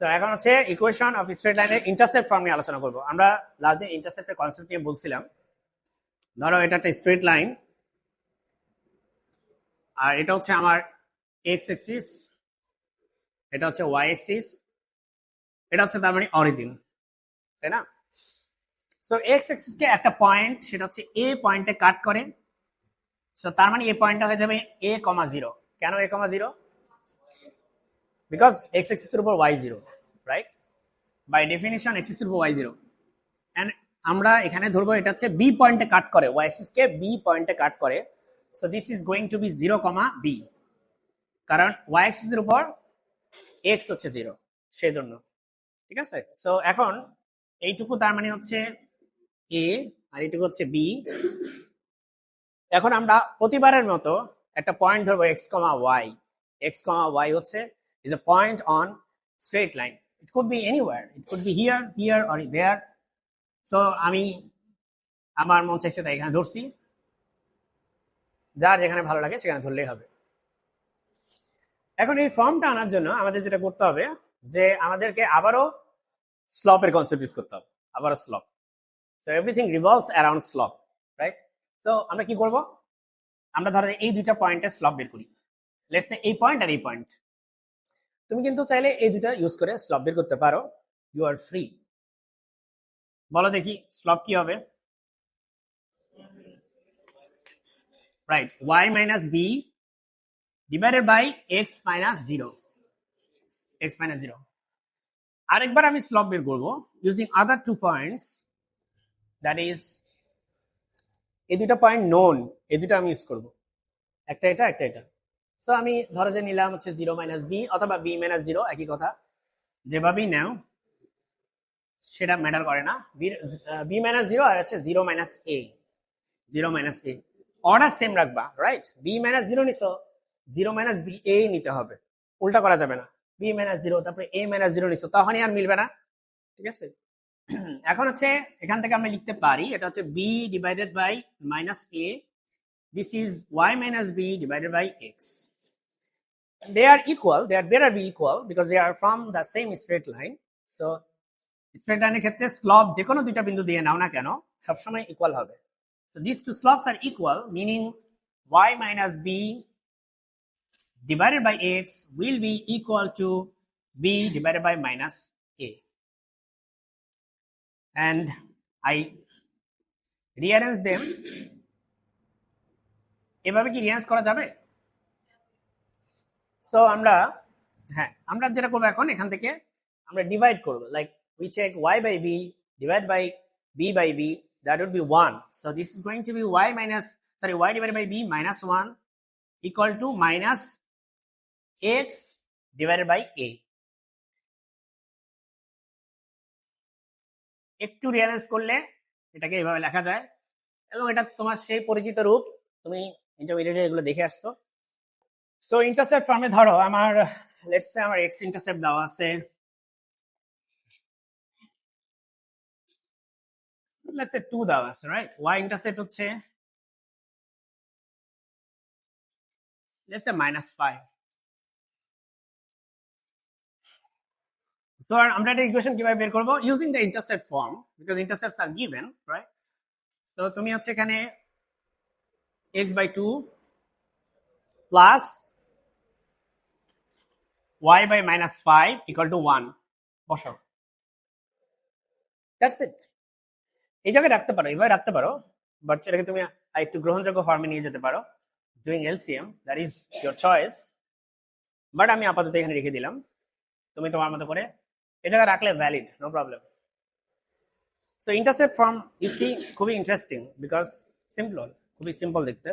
তো এখন হচ্ছে ইকুয়েশন অফ স্ট্রেট লাইনের ইন্টারসেপ্ট ফর্ম নিয়ে আলোচনা করব। আমরা লাস্ট দিন ইন্টারসেপ্টের কনসেপ্ট নিয়ে বলছিলাম, ধরো এটা একটা স্ট্রেট লাইন আর এটা হচ্ছে আমার এক্স এক্সিস এটা হচ্ছে ওয়াই এক্সিস এটা হচ্ছে তার মানে অরিজিন তাই না? তো এক্স এক্সিসকে একটা পয়েন্ট সেটা হচ্ছে এ পয়েন্টে কাট করে। সো তার মানে এ পয়েন্টটা হয়ে যাবে এ কমা জিরো কেন A comma zero because X এক্সিসের উপর Y zero right by definition এক্সিসের উপর ওয়াই জিরো অ্যান্ড আমরা এখানে ধরবো, এটা হচ্ছে বি পয়েন্টে কাট করে ওয়াই এক্সিসকে বি পয়েন্টে কাট করে। So this is going to be zero comma B কারণ ওয়াই এক্সিসের উপর এক্স হচ্ছে জিরো সেজন্য। ঠিক আছে? সো এখন এইটুকু তার মানে হচ্ছে এ আর এইটুকু হচ্ছে বি এখন আমরা প্রতিবারের মতো একটা পয়েন্ট ধরবো X comma Y X comma Y হচ্ছে is a point on straight line. It could be anywhere. It could be here, here, or there. So আমি আমার মন চাইছে তাই এখানে ধরছি। যার যেখানে ভালো লাগে সেখানে ধরলেই হবে। এখন এই ফর্মটা আনার জন্য আমাদের যেটা করতে হবে যে আমাদেরকে আবারও স্লপের কনসেপ্ট ইউজ করতে হবে। আবারও slope so everything revolves around slope right তো আমরা কি করব? আমরা ধরো এই দুইটা পয়েন্টের স্লপ বের করি। লেটস এই পয়েন্ট আর এই পয়েন্ট তুমি কিন্তু চাইলে এই দুটা ইউজ করে স্লপ বের করতে পারো। ইউ আর ফ্রি বলো দেখি স্লপ কি হবে? Right Y minus B divided by X minus zero X minus zero আরেকবার আমি স্লপ বের করব using other two points that is এই দুটা পয়েন্ট নোন এই দুটা আমি ইউজ করব। একটা এটা একটা এটা। সো আমি ধরো যে নিলাম হচ্ছে জিরো মাইনাস বি অথবা বি মাইনাস জিরো একই কথা। যেভাবেই নাও, সেটা ম্যাটার করে না। বি মাইনাস জিরো আর হচ্ছে zero minus A zero minus A order same রাখবা রাইট বি মাইনাস জিরো নিছো জিরো মাইনাস বি এ নিতে হবে। উল্টা করা যাবে না। বি মাইনাস জিরো তারপরে এ মাইনাস জিরো নিছো, তখনই আর মিলবে না। ঠিক আছে? এখন হচ্ছে এখান থেকে আমরা লিখতে পারি, এটা হচ্ছে B divided by minus A this is Y minus b divided by x. They are equal, they are better be equal because they are from the same straight line. So, straight line এর ক্ষেত্রে slope যে কোনো দুইটা বিন্দু দিয়ে নাও না কেন সবসময় ইকুয়াল হবে So, these two slopes are equal, meaning y minus b divided by x will be equal to b divided by minus a. And I rearrange them এভাবে কি রিয়াজ করা যাবে সো আমরা হ্যাঁ আমরা যেটা করব এখন, এখান থেকে আমরা ডিভাইড করব। Like we check Y by B divide by B by B that would be one so this is going to be Y minus sorry Y divide by B minus one equal to minus X divided by A একটু realise করলে এটাকে এভাবে লেখা যায়। এবং এটা তোমার সেই পরিচিত রূপ, তুমি ইন্টারমিডিয়েটে এগুলো দেখে আসছো। সো ইন্টারসেপ্ট ফর্মে ধরো, আমার লেটস সে আমার এক্স ইন্টারসেপ্ট দেওয়া আছে। লেটস সে 2 দেওয়া আছে রাইট ওয়াই ইন্টারসেপ্ট হচ্ছে let's say minus five so আমরা এটা ইকুয়েশন কীভাবে বের করব? Using the intercept form because intercepts are given right so তুমি হচ্ছে এখানে x by 2 plus y by minus 5 equal to 1 বসাও। দ্যাটস ইট এই জায়গায় রাখতে পারো এভাবে রাখতে পারো বাট এটাকে তুমি একটু গ্রহণযোগ্য ফর্মে নিয়ে যেতে পারো doing LCM that is your choice but আমি আপাতত এখানে রেখে দিলাম, তুমি তোমার মতো করে এই জায়গায় রাখলে valid no problem so intercept form you see খুবই ইন্টারেস্টিং বিকজ সিম্পল খুবই সিম্পল দেখতে।